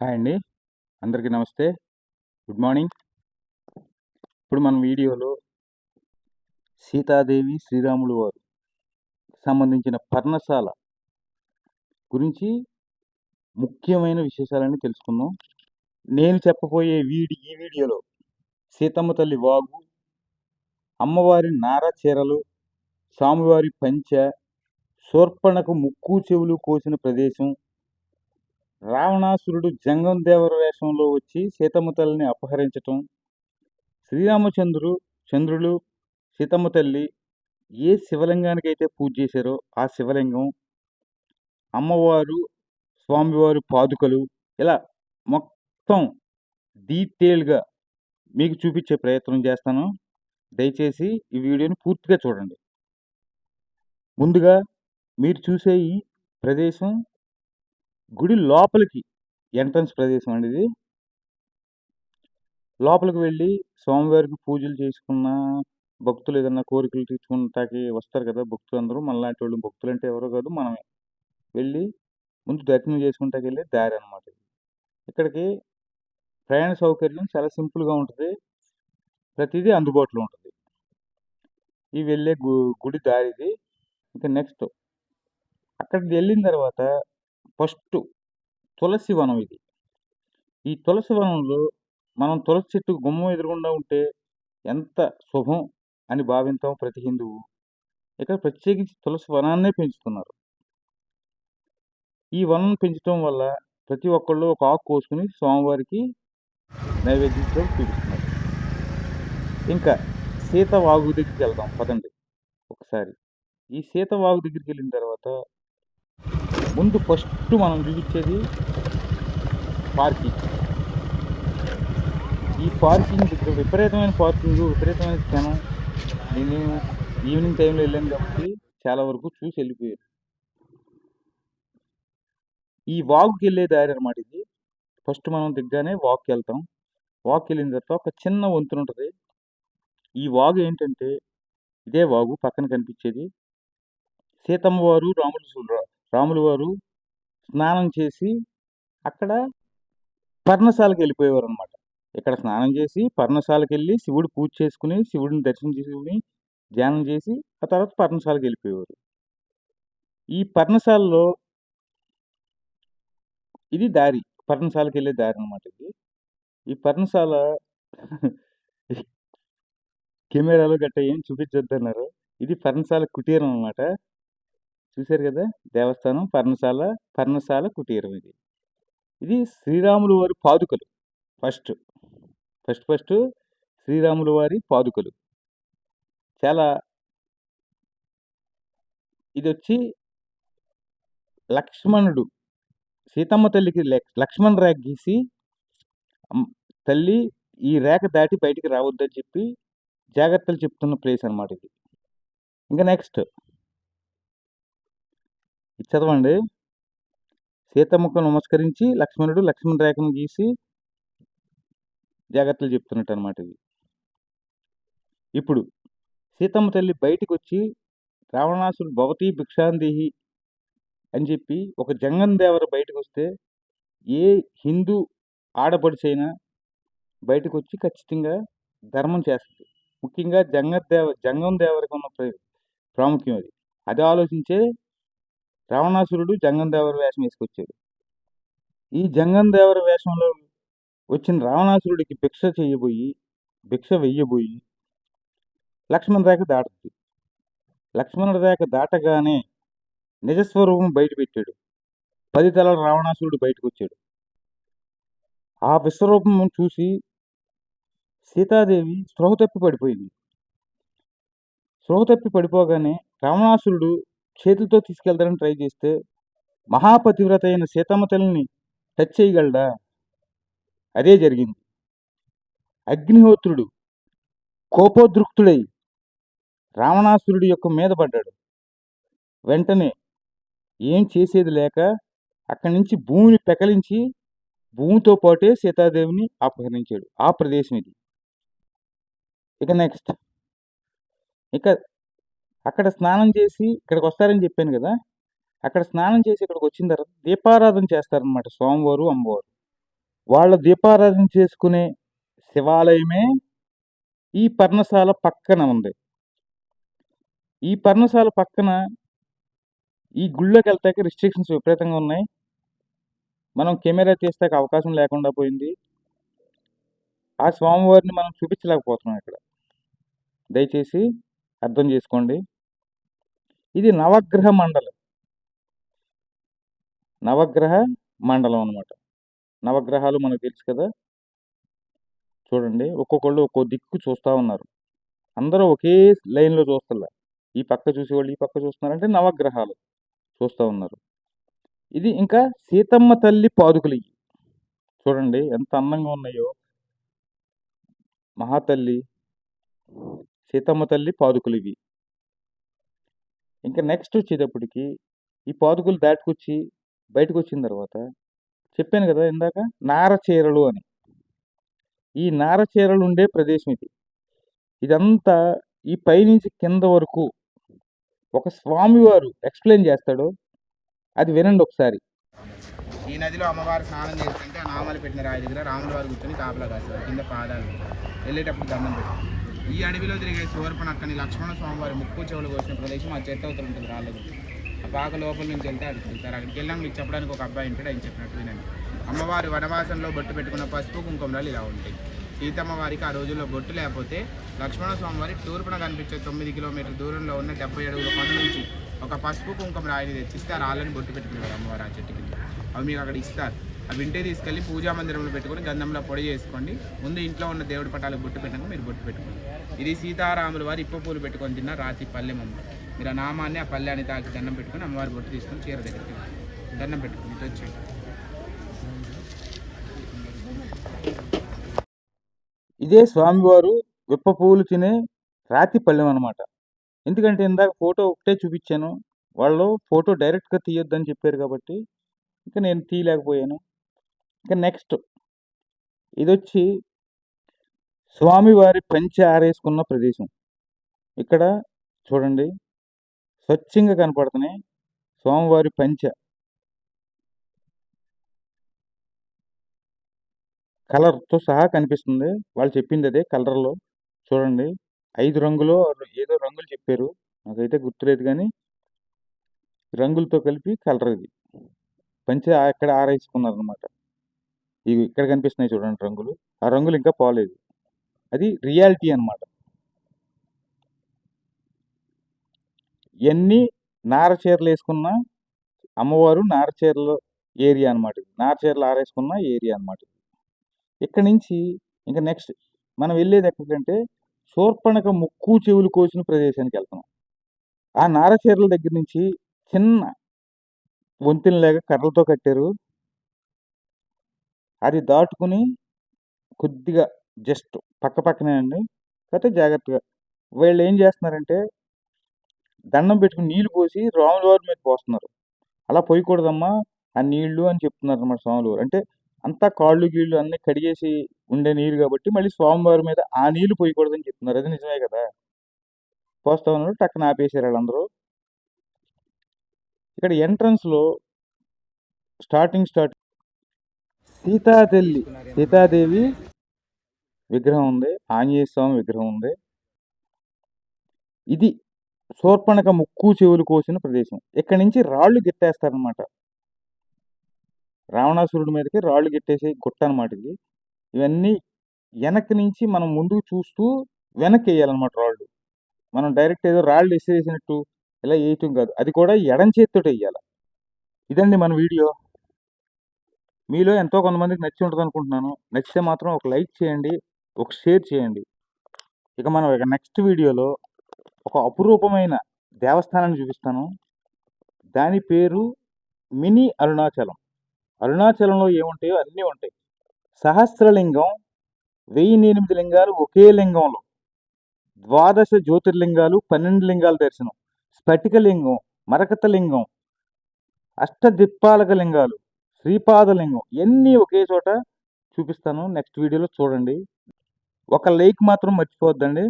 Hi అండి. అందరికీ నమస్తే. Good morning. ఇప్పుడు మన వీడియోలో సీతాదేవి శ్రీరాములు వారు సంబంధించిన పర్ణశాల గురించి ముఖ్యమైన విశేషాలన్నీ తెలుసుకుందాం. నేను చెప్పబోయే వీడి ఈ వీడియోలో సీతమ్మ తల్లి వాగు అమ్మవారి నార చీరలు స్వామివారి పంచ శూర్పణకు ముక్కు చెవులు కోసిన ప్రదేశం రావణాసురుడు జంగం దేవర వేషంలో వచ్చి సీతమ్మ తల్లిని అపహరించటం శ్రీరామచంద్రుడు చంద్రులు సీతమ్మ తల్లి ఏ శివలింగానికైతే పూజ చేశారో ఆ శివలింగం అమ్మవారు స్వామివారి పాదుకలు ఇలా మొత్తం డీటెయిల్గా మీకు చూపించే ప్రయత్నం చేస్తాను. దయచేసి ఈ వీడియోని పూర్తిగా చూడండి. ముందుగా మీరు చూసే ఈ ప్రదేశం గుడి లోపలికి ఎంట్రన్స్ ప్రదేశం అండి ఇది. లోపలికి వెళ్ళి స్వామివారికి పూజలు చేసుకున్న భక్తులు ఏదన్నా కోరికలు తీర్చుకుంటాకి వస్తారు కదా భక్తులు అందరూ మనలాంటి వాళ్ళు భక్తులు అంటే ఎవరో కాదు మనమే వెళ్ళి ముందు దర్శనం చేసుకుంటాకి వెళ్ళే దారి అనమాట ఇక్కడికి ప్రయాణ సౌకర్యం చాలా సింపుల్గా ఉంటుంది. ప్రతిదీ అందుబాటులో ఉంటుంది. ఈ వెళ్ళే గు గుడి దారిది ఇంకా నెక్స్ట్ అక్కడికి వెళ్ళిన తర్వాత ఫస్ట్ తులసి వనం ఇది. ఈ తులసి వనంలో మనం తులసి చెట్టు గుమ్మం ఎదురుగుండా ఉంటే ఎంత శుభం అని భావించాం ప్రతి హిందువు. ఇక్కడ ప్రత్యేకించి తులసి వనాన్నే పెంచుతున్నారు. ఈ వనం పెంచడం వల్ల ప్రతి ఒక్కళ్ళు ఒక ఆకు కోసుకుని స్వామివారికి నైవేద్యంతో చూపిస్తున్నారు. ఇంకా సీత వాగు దగ్గరికి వెళ్దాం పదండి. ఒకసారి. ఈ సీత వాగు దగ్గరికి వెళ్ళిన తర్వాత ముందు ఫస్ట్ మనం చూపించేది పార్కింగ్. ఈ పార్కింగ్ విపరీతమైన పార్కింగ్ విపరీతమైన క్షణం. నేను ఈవినింగ్ టైంలో వెళ్ళాను కాబట్టి చాలా వరకు చూసి వెళ్ళిపోయాను. ఈ వాక్కి వెళ్ళే దారి అనమాట ఇది. ఫస్ట్ మనం దిగ్గానే వాక్కి వెళ్తాం. వాక్ వెళ్ళిన తర్వాత ఒక చిన్న వంతున ఉంటుంది. ఈ వాగు ఏంటంటే ఇదే వాగు పక్కన కనిపించేది. సీతమ్మ వారు చూడరా? రాములు వారు స్నానం చేసి అక్కడ పర్ణశాలకు వెళ్ళిపోయేవారు అనమాట ఇక్కడ స్నానం చేసి పర్ణశాలకు వెళ్ళి శివుడు పూజ చేసుకుని శివుడిని దర్శనం చేసుకుని ధ్యానం చేసి ఆ తర్వాత పర్ణశాలకు వెళ్ళిపోయేవారు. ఈ పర్ణశాలలో ఇది దారి. పర్ణశాలకు వెళ్ళే దారి అనమాట ఇది. ఈ పర్ణశాల కెమెరాలో గట్ట ఏం చూపించొద్దన్నారు. ఇది పర్ణశాల కుటీరం అనమాట చూశారు కదా! దేవస్థానం పర్ణశాల పర్ణశాల కుటీరం ఇది. ఇది శ్రీరాములు వారి పాదుకలు. ఫస్ట్. ఫస్ట్ ఫస్ట్ శ్రీరాములు వారి పాదుకలు. చాలా ఇది వచ్చి లక్ష్మణుడు సీతమ్మ తల్లికి లక్ష్మణ్ రేఖ గీసి తల్లి ఈ రేఖ దాటి బయటికి రావద్దని చెప్పి జాగ్రత్తలు చెప్తున్న ప్లేస్ అనమాట ఇది. ఇంకా నెక్స్ట్. చదవండి. సీతమ్మకు నమస్కరించి లక్ష్మణుడు లక్ష్మణ రేఖను గీసి జాగ్రత్తలు చెప్తున్నట్టు అనమాట ఇది. ఇప్పుడు సీతమ్మ తల్లి బయటికి వచ్చి రావణాసుడు భవతి భిక్షాందేహి అని చెప్పి ఒక జంగం దేవర బయటకు వస్తే ఏ హిందూ ఆడపడిచైనా బయటకు వచ్చి ఖచ్చితంగా ధర్మం చేస్తుంది. ముఖ్యంగా జంగ దేవ జంగం దేవరికి ఉన్న ప్రాముఖ్యం అది. అది ఆలోచించే రావణాసురుడు జంగం దేవర వేషం వేసుకొచ్చాడు. ఈ జంగం దేవర వేషంలో వచ్చిన రావణాసురుడికి భిక్ష చేయబోయి భిక్ష వెయ్యబోయి లక్ష్మణ రేఖ దాటుద్ది. లక్ష్మణ రేఖ దాటగానే నిజస్వరూపం బయట పెట్టాడు. పది తలల రావణాసురుడు బయటకు వచ్చాడు ఆ విశ్వరూపం చూసి సీతాదేవి స్పృహ తప్పి పడిపోయింది. స్పృహ తప్పి పడిపోగానే రావణాసురుడు చేతులతో తీసుకెళ్తారని ట్రై చేస్తే మహాపతివ్రత అయిన సీతమ్మ తల్లిని టచ్ చేయగలడా? అదే జరిగింది. అగ్నిహోత్రుడు కోపోద్రుక్తుడై రావణాసురుడి యొక్క మీద పడ్డాడు. వెంటనే ఏం చేసేది లేక అక్కడి నుంచి భూమిని పెకలించి భూమితో పాటే సీతాదేవిని అపహరించాడు. ఆ ప్రదేశం ఇది. ఇక నెక్స్ట్. ఇక అక్కడ స్నానం చేసి ఇక్కడికి వస్తారని చెప్పాను కదా అక్కడ స్నానం చేసి ఇక్కడికి వచ్చిన తర్వాత దీపారాధన చేస్తారనమాట స్వామివారు అమ్మవారు. వాళ్ళ దీపారాధన చేసుకునే శివాలయమే ఈ పర్ణశాల పక్కన ఉంది. ఈ పర్ణశాల పక్కన ఈ గుళ్ళోకి వెళ్తాక రిస్ట్రిక్షన్స్ విపరీతంగా ఉన్నాయి. మనం కెమెరా తీస్తాక అవకాశం లేకుండా పోయింది. ఆ స్వామివారిని మనం చూపించలేకపోతున్నాం ఇక్కడ. దయచేసి అర్థం చేసుకోండి. ఇది నవగ్రహ మండలం. నవగ్రహ మండలం అన్నమాట. నవగ్రహాలు మనకు తెలుసు కదా? చూడండి ఒక్కొక్కళ్ళు ఒక్కో దిక్కు చూస్తూ ఉన్నారు. అందరూ ఒకే లైన్లో చూస్తలే ఈ పక్క చూసేవాళ్ళు ఈ పక్క చూస్తున్నారంటే నవగ్రహాలు చూస్తూ ఉన్నారు. ఇది ఇంకా సీతమ్మ తల్లి పాదుకలు ఇవి చూడండి ఎంత అందంగా ఉన్నాయో. మహాతల్లి సీతమ్మ తల్లి పాదుకలు ఇవి. ఇంకా నెక్స్ట్ వచ్చేటప్పటికి ఈ పాదుకలు దాటుకొచ్చి బయటకు వచ్చిన తర్వాత చెప్పాను కదా ఇందాక నార చీరలు అని. ఈ నార చీరలు ఉండే ప్రదేశం ఇది. ఇదంతా ఈ పైనుంచి కింద వరకు ఒక స్వామివారు ఎక్స్ప్లెయిన్ చేస్తాడు అది వినండి ఒకసారి. ఈ నదిలో అమ్మవారు స్నానం చేస్తుంటే ఆ నామాలు పెట్టిన రాయి దగ్గర రాముల వారు కూర్చొని కాపలా కాస్తారు కింద పాదాలు వెళ్ళేటప్పుడు దండం పెట్టారు ఈ అడవిలో తిరిగే శూర్పణక్కని లక్ష్మణ స్వామివారి ముక్కు చెవులు కోసిన ప్రదేశం ఆ చెట్టు అవతల ఉంటుంది రాళ్ళ ఆ పాక లోపల నుంచి వెళ్తే అక్కడికి వెళ్తారు. అక్కడికి వెళ్ళాక మీకు చెప్పడానికి ఒక అబ్బాయి ఉంటాడు ఆయన చెప్పినట్టు వినండి. అమ్మవారి వనవాసంలో బొట్టు పెట్టుకున్న పసుపు కుంకుమరాలు ఇలా ఉంటాయి. సీతమ్మ వారికి ఆ రోజుల్లో బొట్టు లేకపోతే లక్ష్మణ స్వామివారి తూర్పున కనిపించే తొమ్మిది కిలోమీటర్ దూరంలో ఉన్న డెబ్బై అడుగుల కొండ నుంచి ఒక పసుపు కుంకుమ రాయిని తెచ్చిస్తే ఆ రాళ్ళని బొట్టు పెట్టుకున్నారు అమ్మవారు ఆ చెట్టు కింద. అవి మీకు అక్కడ ఇస్తారు. అవి ఇంటే తీసుకెళ్ళి పూజా మందిరంలో పెట్టుకొని గంధంలో పొడి చేసుకోండి. ముందు ఇంట్లో ఉన్న దేవుడి పటాలకు బొట్టు పెట్టాక మీరు బొట్టు పెట్టుకోండి. ఇది సీతారాములు వారి ఇప్ప పూలు పెట్టుకొని తిన్న రాతి పల్లెమమ్మ మీరు ఆ నామాన్ని ఆ పల్లెని తాకి దండం పెట్టుకొని అమ్మవారి బొట్టు తీసుకొని చీర దగ్గరికి దండం పెట్టుకుని వచ్చేయండి. ఇదే స్వామివారు విప్ప పువ్వులు తినే రాతి పళ్ళెం అనమాట ఎందుకంటే ఇందాక ఫోటో ఒకటే చూపించాను. వాళ్ళు ఫోటో డైరెక్ట్గా తీయొద్దని చెప్పారు కాబట్టి ఇంకా నేను తీయలేకపోయాను. ఇంకా నెక్స్ట్. ఇది వచ్చి స్వామివారి పంచె ఆరేసుకున్న ప్రదేశం. ఇక్కడ చూడండి. స్వచ్ఛంగా కనపడుతున్నాయి. స్వామివారి పంచ. కలర్తో సహా కనిపిస్తుంది. వాళ్ళు చెప్పింది అదే కలర్లో. చూడండి. ఐదు రంగులో ఏదో రంగులు చెప్పారు. నాకైతే గుర్తులేదు కానీ రంగులతో కలిపి కలర్ ఇది. పంచ అక్కడ ఇక్కడ ఆరేసుకున్నారు అనమాట ఇవి ఇక్కడ కనిపిస్తున్నాయి చూడండి రంగులు. ఆ రంగులు ఇంకా పోలేదు. అది రియాలిటీ అన్నమాట. ఎన్ని నార చీరలు వేసుకున్న అమ్మవారు నార చీరల ఏరియా అనమాట ఇది. నార చీరలు ఆరేసుకున్న ఏరియా అనమాట ఇక్కడ నుంచి ఇంకా నెక్స్ట్ మనం వెళ్ళేది ఎక్కడికంటే శూర్పణక ముక్కు చెవులు కోసిన ప్రదేశానికి వెళ్తున్నాం. ఆ నార చీరల దగ్గర నుంచి చిన్న వంతెనలాగా కర్రలతో కట్టారు. అది దాటుకుని కొద్దిగా జస్ట్ పక్క పక్కనే అండి. కాకపోతే జాగ్రత్తగా. వీళ్ళు ఏం చేస్తున్నారంటే దండం పెట్టుకుని నీళ్ళు పోసి రాముల వారి మీద పోస్తున్నారు. అలా పోయకూడదమ్మా ఆ నీళ్ళు అని చెప్తున్నారు అనమాట స్వాములు వారు. అంటే అంతా కాళ్ళు గీళ్ళు అన్ని కడిగేసి ఉండే నీరు కాబట్టి మళ్ళీ స్వామివారి మీద ఆ నీళ్ళు పోయకూడదని చెప్తున్నారు. అది నిజమే కదా? పోస్తా ఉన్నారు టక్కన ఆపేసారు వాళ్ళందరూ. ఇక్కడ ఎంట్రన్స్లో స్టార్టింగ్ స్టార్ట్ సీతాతల్లి సీతాదేవి విగ్రహం ఉంది ఆంజనేయ స్వామి విగ్రహం ఉంది. ఇది శూర్పణక ముక్కు చెవులు కోసిన ప్రదేశం. ఇక్కడి నుంచి రాళ్ళు గిట్టేస్తారనమాట రావణాసురుడి మీదకి రాళ్ళు గిట్టేసే గుట్ట అనమాట ఇది. ఇవన్నీ వెనక్కి నుంచి మనం ముందుకు చూస్తూ వెనక్కి వేయాలన్నమాట రాళ్ళు. మనం డైరెక్ట్ ఏదో రాళ్ళు విసిరేసినట్టు ఇలా వేయటం కాదు. అది కూడా ఎడం చేతితో వేయాలి. ఇదండి మన వీడియో. మీలో ఎంతో కొంతమందికి నచ్చి ఉంటుంది అనుకుంటున్నాను నచ్చితే మాత్రం ఒక లైక్ చేయండి ఒక షేర్ చేయండి. ఇక మనం ఇక నెక్స్ట్ వీడియోలో ఒక అపురూపమైన దేవస్థానాన్ని చూపిస్తాను. దాని పేరు మినీ అరుణాచలం. అరుణాచలంలో ఏముంటాయో అన్నీ ఉంటాయి. సహస్రలింగం వెయ్యి ఎనిమిది లింగాలు ఒకే లింగంలో. ద్వాదశ జ్యోతిర్లింగాలు పన్నెండు లింగాల దర్శనం. స్ఫటికలింగం మరకతలింగం అష్టదిప్పాలక లింగాలు. శ్రీపాదలింగం. ఎన్ని ఒకే చోట చూపిస్తాను నెక్స్ట్ వీడియోలో చూడండి. ఒక లైక్ మాత్రం మర్చిపోవద్దండి.